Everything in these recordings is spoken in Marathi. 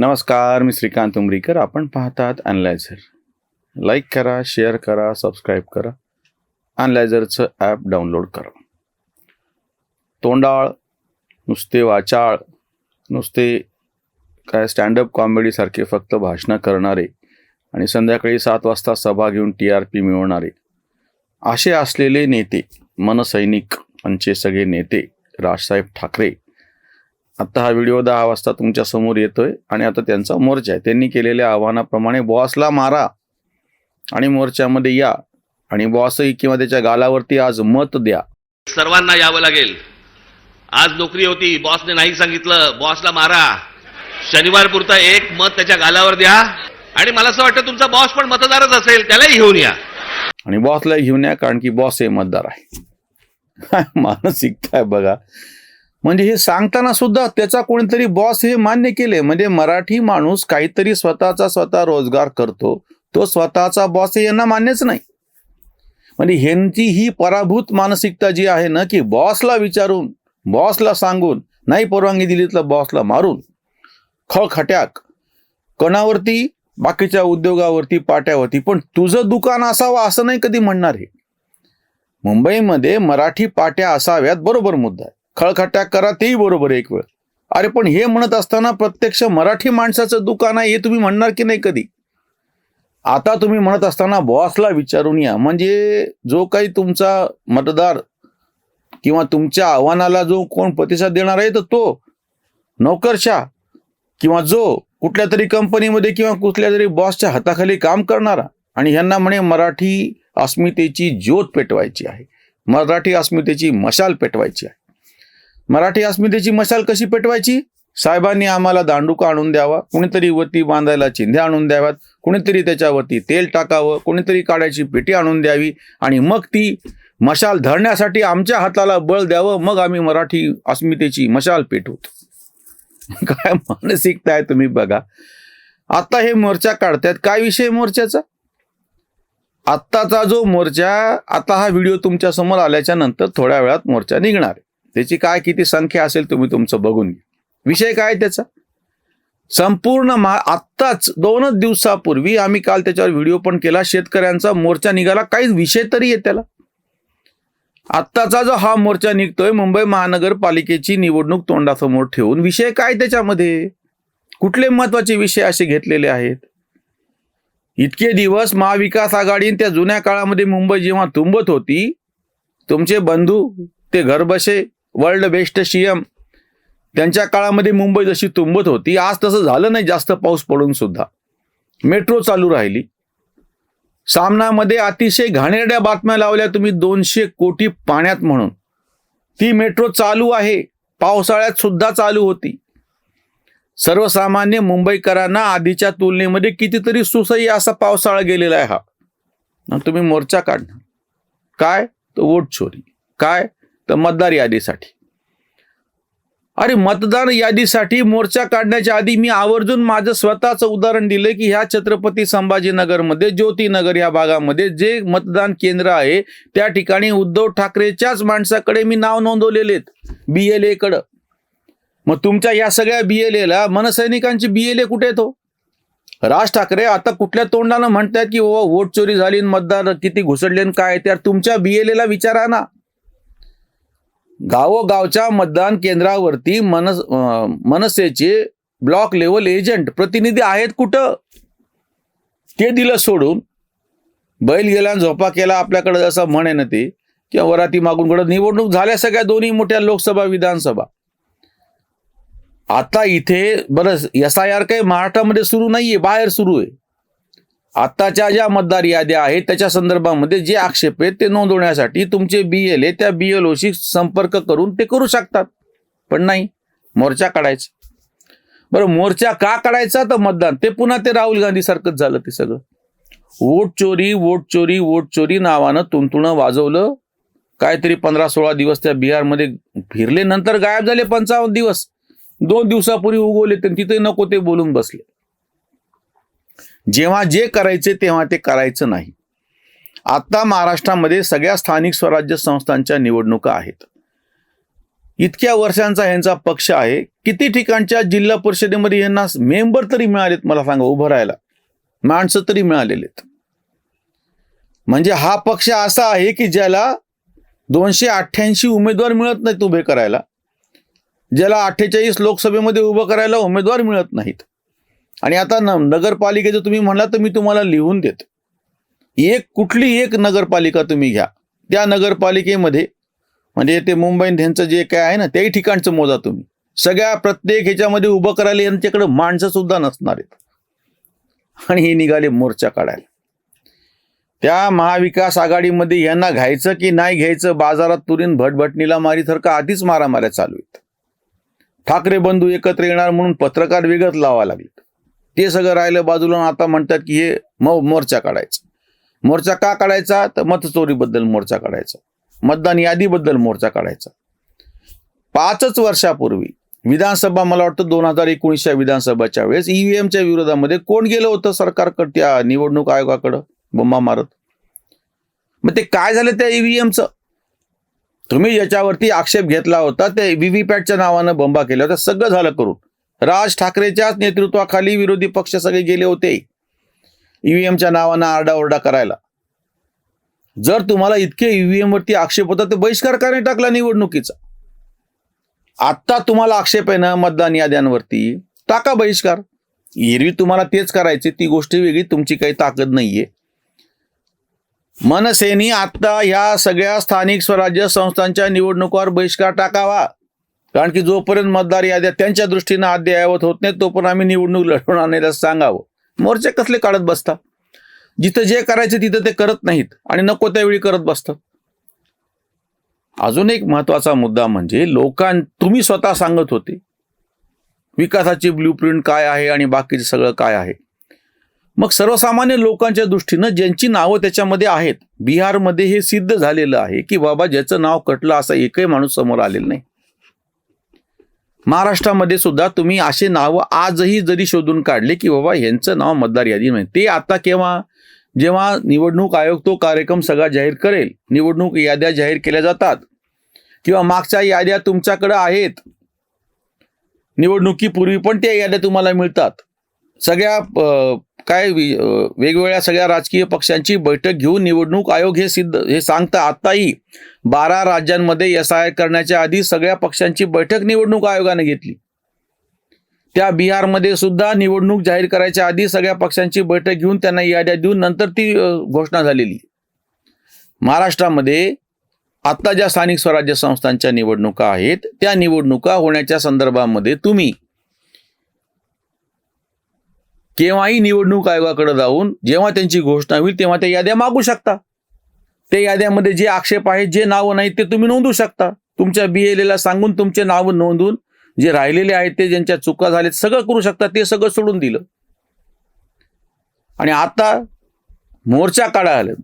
नमस्कार मी श्रीकांत उमरीकर. आपण पाहतात अनलायझर लाईक करा शेअर करा सबस्क्राईब करा. अनलायझरचं ॲप डाउनलोड करा. तोंडाळ नुसते वाचाळ नुसते काय स्टँडअप कॉमेडीसारखे फक्त भाषणं करणारे आणि संध्याकाळी सात वाजता सभा घेऊन टी आर पी मिळवणारे. असे असलेले नेते मनसैनिक यांचे सगळे नेते राजसाहेब ठाकरे आता हा व्हिडिओ दहा वाजता तुमच्यासमोर येतोय आणि आता त्यांचा मोर्चा आहे. त्यांनी केलेल्या आव्हानाप्रमाणे बॉसला मारा आणि मोर्चामध्ये या. आणि बॉसही किंवा त्याच्या गालावरती आज मत द्या. सर्वांना यावं लागेल. आज नोकरी होती बॉसने नाही सांगितलं बॉसला मारा. शनिवार पुरता एक मत त्याच्या गालावर द्या. आणि मला असं वाटतं तुमचा बॉस पण मतदारच असेल त्यालाही घेऊन या. आणि बॉसला घेऊन या कारण की बॉस हे मतदार आहे. काय मानसिकता आहे बघा. म्हणजे हे सांगताना सुद्धा त्याचा कोणीतरी बॉस हे मान्य केले. म्हणजे मराठी माणूस काहीतरी स्वतःचा स्वतः रोजगार करतो. तो स्वतःचा बॉस हे यांना मान्यच नाही. म्हणजे ह्यांची ही पराभूत मानसिकता जी आहे ना की बॉसला विचारून बॉसला सांगून नाही परवानगी दिली तर बॉसला मारून खळखट्याक कोणावरती बाकीच्या उद्योगावरती पाट्यावरती पण तुझं दुकान असावं असं नाही कधी म्हणणार हे. मुंबईमध्ये मराठी पाट्या असाव्यात बरोबर मुद्दा आहे. खळखट्याक करा तेही बरोबर एक वेळ. अरे पण हे म्हणत असताना प्रत्यक्ष मराठी माणसाचं दुकान आहे हे तुम्ही म्हणणार की नाही कधी? आता तुम्ही म्हणत असताना बॉसला विचारून या. म्हणजे जो काही तुमचा मतदार किंवा तुमच्या आव्हानाला जो कोण प्रतिसाद देणार आहे तर तो नोकरशा किंवा जो कुठल्या तरी कंपनीमध्ये किंवा कुठल्या तरी बॉसच्या हाताखाली काम करणारा आणि ह्यांना म्हणे मराठी अस्मितेची ज्योत पेटवायची आहे. मराठी अस्मितेची मशाल पेटवायची आहे. मराठी अस्मितेची मशाल कशी पेटवायची? साहेबांनी आम्हाला दांडुका आणून द्यावा कुणीतरी वती बांधायला चिंध्या आणून द्याव्यात कुणीतरी त्याच्यावरती तेल टाकावं कुणीतरी काढायची पेटी आणून द्यावी आणि मग ती मशाल धरण्यासाठी आमच्या हाताला बळ द्यावं मग आम्ही मराठी अस्मितेची मशाल पेटवतो. काय मानसिकता आहे तुम्ही बघा. आता हे मोर्चा काढतायत. काय विषय मोर्चाचा? आत्ताचा जो मोर्चा आता हा व्हिडिओ तुमच्यासमोर आल्याच्यानंतर थोड्या वेळात मोर्चा निघणार आहे. त्याची काय किती संख्या असेल तुम्ही तुमचं बघून घ्या. विषय काय त्याचा? संपूर्ण मा आत्ताच दोनच दिवसापूर्वी आम्ही काल त्याच्यावर व्हिडिओ पण केला शेतकऱ्यांचा मोर्चा निघाला काही विषय तरी आहे त्याला. आत्ताचा जो हा मोर्चा निघतोय मुंबई महानगरपालिकेची निवडणूक तोंडासमोर ठेवून विषय काय त्याच्यामध्ये? कुठले महत्त्वाचे विषय असे घेतलेले आहेत? इतके दिवस महाविकास आघाडी त्या जुन्या काळामध्ये मुंबई जेव्हा तुंबत होती तुमचे बंधू ते घरबसे वर्ल्ड बेस्ट सीएम त्यांच्या काळामध्ये मुंबई जशी तुंबत होती आज तसं झालं नाही जास्त पाऊस पडून सुद्धा. मेट्रो चालू राहिली. सामनामध्ये अतिशय घाणेरड्या बातम्या लावल्या तुम्ही दोनशे कोटी पाण्यात म्हणून. ती मेट्रो चालू आहे पावसाळ्यात सुद्धा चालू होती. सर्वसामान्य मुंबईकरांना आधीच्या तुलनेमध्ये कितीतरी सुसह्य असा पावसाळा गेलेला आहे हा. तुम्ही मोर्चा काढणार. काय? तो वोट चोरी. काय? तर मतदार यादीसाठी. अरे मतदान यादीसाठी मोर्चा काढण्याच्या आधी मी आवर्जून माझं स्वतःचं उदाहरण दिलं की ह्या छत्रपती संभाजीनगरमध्ये ज्योतिनगर या भागामध्ये जे मतदान केंद्र आहे त्या ठिकाणी उद्धव ठाकरेच्याच माणसाकडे मी नाव नोंदवलेले बी एल एकडं मग तुमच्या या सगळ्या बी एल एला मनसैनिकांची बी एल ए कुठे येतो राज ठाकरे आता कुठल्या तोंडानं म्हणतात की ओ वोट चोरी झाली मतदार किती घुसडले काय तर तुमच्या बी एल एला विचारा ना. गावोगावच्या मतदान केंद्रावरती मनस मनसेचे ब्लॉक लेवल एजंट प्रतिनिधी आहेत कुठं? ते दिलं सोडून बैल गेला झोपा केला आपल्याकडे असं म्हणे ना ते किंवा वराती मागून कडे निवडणूक झाल्या सगळ्या दोन्ही मोठ्या लोकसभा विधानसभा. आता इथे बरं एस आय आर काही महाराष्ट्रामध्ये सुरू नाहीये बाहेर सुरू आहे. आत्ताच्या ज्या मतदार याद्या आहेत त्याच्या संदर्भामध्ये जे आक्षेप आहेत ते नोंदवण्यासाठी तुमचे बी एल ए त्या बी एल ओशी संपर्क करून ते करू शकतात. पण नाही मोर्चा काढायचा. बरं मोर्चा का काढायचा? तर मतदान. ते पुन्हा ते राहुल गांधी सारखंच झालं ते सगळं. वोट चोरी वोट चोरी वोट चोरी नावानं तुंतुणं वाजवलं. काहीतरी पंधरा सोळा दिवस त्या बिहारमध्ये फिरले नंतर गायब झाले पंचावन्न दिवस. दोन दिवसापूर्वी उगवले तर तिथे नको ते बोलून बसले. जेव्हा जे करायचे तेव्हा ते करायचं नाही. आता महाराष्ट्रामध्ये सगळ्या स्थानिक स्वराज्य संस्थांच्या निवडणुका आहेत. इतक्या वर्षांचा ह्यांचा पक्ष आहे. किती ठिकाणच्या जिल्हा परिषदेमध्ये यांना मेंबर तरी मिळालेत मला सांगा उभं राहायला. माणसं तरी मिळालेले आहेत म्हणजे हा पक्ष असा आहे की ज्याला दोनशे अठ्ठ्याऐंशी उमेदवार मिळत नाहीत उभे करायला. ज्याला अठ्ठेचाळीस लोकसभेमध्ये उभं करायला उमेदवार मिळत नाहीत. आणि आता न नगरपालिकेचं तुम्ही म्हणला तर मी तुम्हाला लिहून देतो. एक कुठली एक नगरपालिका तुम्ही घ्या. त्या नगरपालिकेमध्ये म्हणजे ते मुंबई त्यांचं जे काय आहे ना त्याही ठिकाणचं मोजा तुम्ही. सगळ्या प्रत्येक ह्याच्यामध्ये उभं करायला यांच्याकडे माणसं सुद्धा नसणार आहेत. आणि हे निघाले मोर्चा काढायला. त्या महाविकास आघाडीमध्ये यांना घ्यायचं की नाही घ्यायचं बाजारात तुरीन भटभटणीला मारी का आधीच मारामाऱ्या चालू आहेत? ठाकरे बंधू एकत्र येणार म्हणून पत्रकार वेगळंच लावा लागले. ते सगळं राहिलं बाजूला आता म्हणतात की हे मग मोर्चा काढायचा. मोर्चा का काढायचा? तर मतचोरीबद्दल मोर्चा काढायचा. मतदान यादीबद्दल मोर्चा काढायचा. पाचच वर्षापूर्वी विधानसभा मला वाटतं दोन हजार एकोणीसच्या विधानसभाच्या वेळेस ईव्हीएमच्या विरोधामध्ये कोण गेलं होतं सरकारकडे त्या निवडणूक आयोगाकडं? बोंबा मारत. मग ते काय झालं त्या ईव्हीएमचं तुम्ही ज्याच्यावरती आक्षेप घेतला होता त्या व्हीव्हीपॅटच्या नावानं बंबा केला होता सगळं झालं करून. राज ठाकरेच्याच नेतृत्वाखाली विरोधी पक्ष सगळे गेले होते. ईव्हीएमच्या नावानं आरडाओरडा करायला. जर तुम्हाला इतके ईव्हीएम वरती आक्षेप होता तर बहिष्कार का टाकला निवडणुकीचा. आत्ता तुम्हाला आक्षेप आहे ना मतदान याद्यांवरती. टाका बहिष्कार. एरवी तुम्हाला तेच करायचे ती गोष्ट वेगळी तुमची काही ताकद नाहीये. मनसेनी आत्ता ह्या सगळ्या स्थानिक स्वराज्य संस्थांच्या निवडणुकावर बहिष्कार टाकावा. कारण की जोपर्यंत मतदार याद्या त्यांच्या दृष्टीनं अद्ययावत होत नाही तोपर्यंत आम्ही निवडणूक लढवणार नाही असं सांगावं. मोर्चे कसले काढत बसता जिथं जे करायचे तिथं ते करत नाहीत आणि नको त्यावेळी करत बसतात. अजून एक महत्त्वाचा मुद्दा म्हणजे लोकां तुम्ही स्वतः सांगत होते विकासाची ब्ल्यूप्रिंट काय आहे आणि बाकीचं सगळं काय आहे? मग सर्वसामान्य लोकांच्या दृष्टीनं ज्यांची नावं त्याच्यामध्ये आहेत बिहारमध्ये हे सिद्ध झालेलं आहे की बाबा ज्याचं नाव कटलं असा एकही माणूस समोर आलेला नाही. महाराष्ट्रामध्ये सुद्धा तुम्ही असे नावं आजही जरी शोधून काढले की बाबा यांचं नाव मतदार यादीमध्ये ते आता केव्हा? जेव्हा निवडणूक आयोग तो कार्यक्रम सगळा जाहीर करेल निवडणूक याद्या जाहीर केल्या जातात किंवा मागच्या याद्या तुमच्याकडे आहेत निवडणुकीपूर्वी पण त्या याद्या तुम्हाला मिळतात. सगळ्या काय वेगवेगळ्या सगळ्या राजकीय पक्षांची बैठक घेऊन निवडणूक आयोग हे सिद्ध हे सांगता आताही बारा राज्यांमध्ये एस आय करण्याच्या आधी सगळ्या पक्षांची बैठक निवडणूक आयोगाने घेतली. त्या बिहारमध्ये सुद्धा निवडणूक जाहीर करायच्या आधी सगळ्या पक्षांची बैठक घेऊन त्यांना याद्या देऊन नंतर ती घोषणा झालेली. महाराष्ट्रामध्ये आत्ता ज्या स्थानिक स्वराज्य संस्थांच्या निवडणुका आहेत त्या निवडणुका होण्याच्या संदर्भामध्ये तुम्ही केव्हाही निवडणूक आयोगाकडे जाऊन जेव्हा त्यांची घोषणा होईल तेव्हा त्या याद्या मागू शकता. त्या याद्यामध्ये जे आक्षेप आहेत जे नावं नाहीत ते तुम्ही नोंदवू शकता. तुमच्या बीएलएला सांगून तुमचे नावं नोंदवून जे राहिलेले आहेत ते ज्यांच्या चुका झाल्यात सगळं करू शकता ते सगळं सोडून दिलं. आणि आता मोर्चा काढा आलं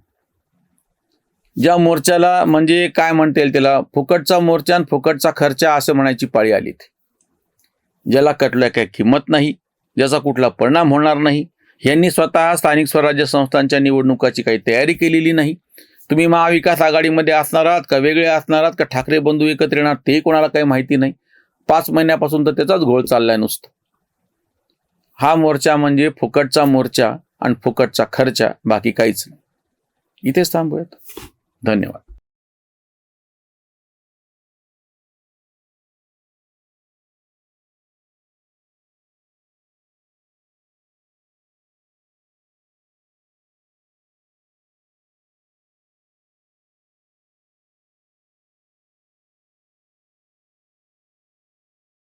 ज्या मोर्चाला म्हणजे काय म्हणता येईल त्याला? फुकटचा मोर्चा आणि फुकटचा खर्च असं म्हणायची पाळी आली ज्याला कटलं काही किंमत नाही. ज्याचा कुठला परिणाम होणार नाही. यांनी स्वतः स्थानिक स्वराज्य संस्थांच्या निवडणुकाची काही तयारी केलेली नाही. तुम्ही महाविकास आघाडीमध्ये असणार आहात का वेगळे असणार आहात का ठाकरे बंधू एकत्र येणार ते कोणाला काही माहिती नाही. पाच महिन्यापासून तर त्याचाच घोळ चाललाय नुसतं. हा मोर्चा म्हणजे फुकटचा मोर्चा आणि फुकटचा खर्चा बाकी काहीच नाही. इथेच थांबूयात. धन्यवाद.